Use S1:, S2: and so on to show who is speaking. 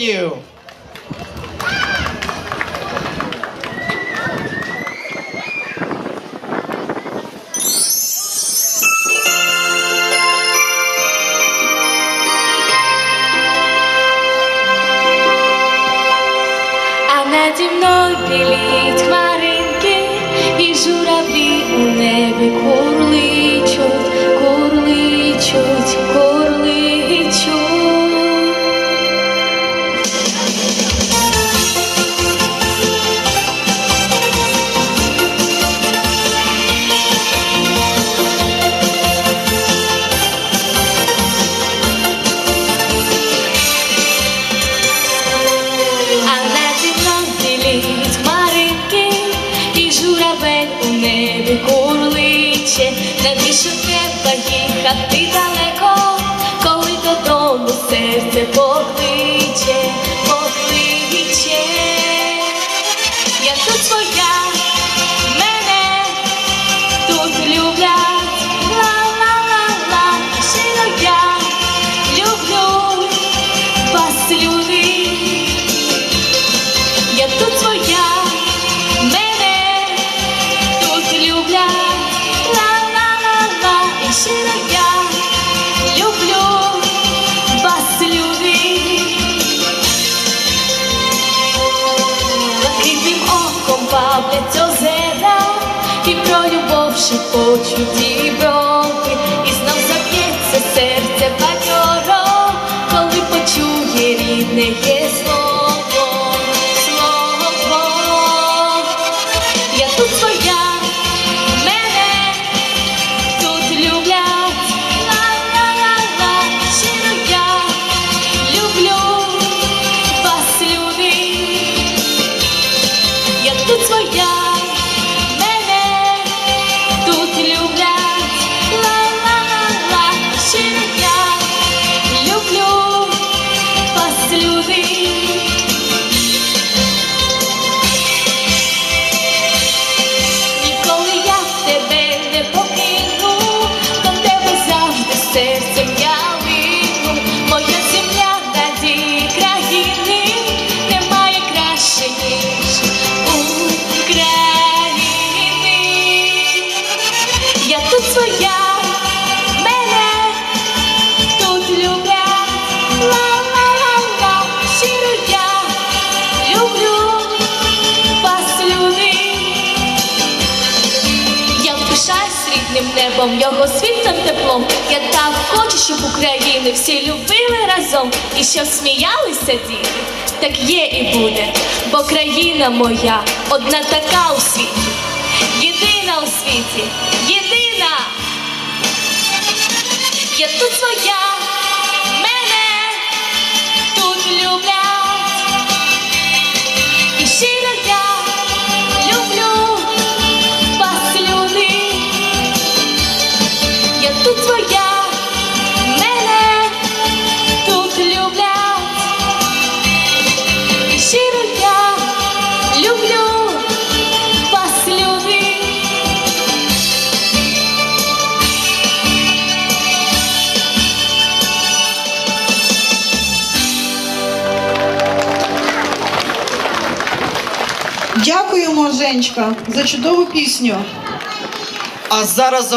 S1: you.
S2: Ανάτιμνο τη λίτ μαρίνκι, η ζουραβλή небі курличе, навіщо треба їхати далеко, коли додому серце покличе, любов шепочуть і брови, і знов заб'ється серце бадьоро, коли почує рідне є слово, слово. Я тут своя, мене тут люблять, ла-ла-ла-ла, щиро я люблю вас, люди. Я тут своя, Моя земля надії країни немає краще, ніж України. Я тут своя, рідним небом, його світлим теплом. Я хочу, щоб України всі любили разом і щоб сміялися діти. Так є і буде, бо країна моя одна така у світі, єдина у світі, єдина. Я тут своя, мене тут люблять. І щиро я люблю вас, люди.
S3: Дякуємо, Женечка, за чудову пісню.
S1: А зараз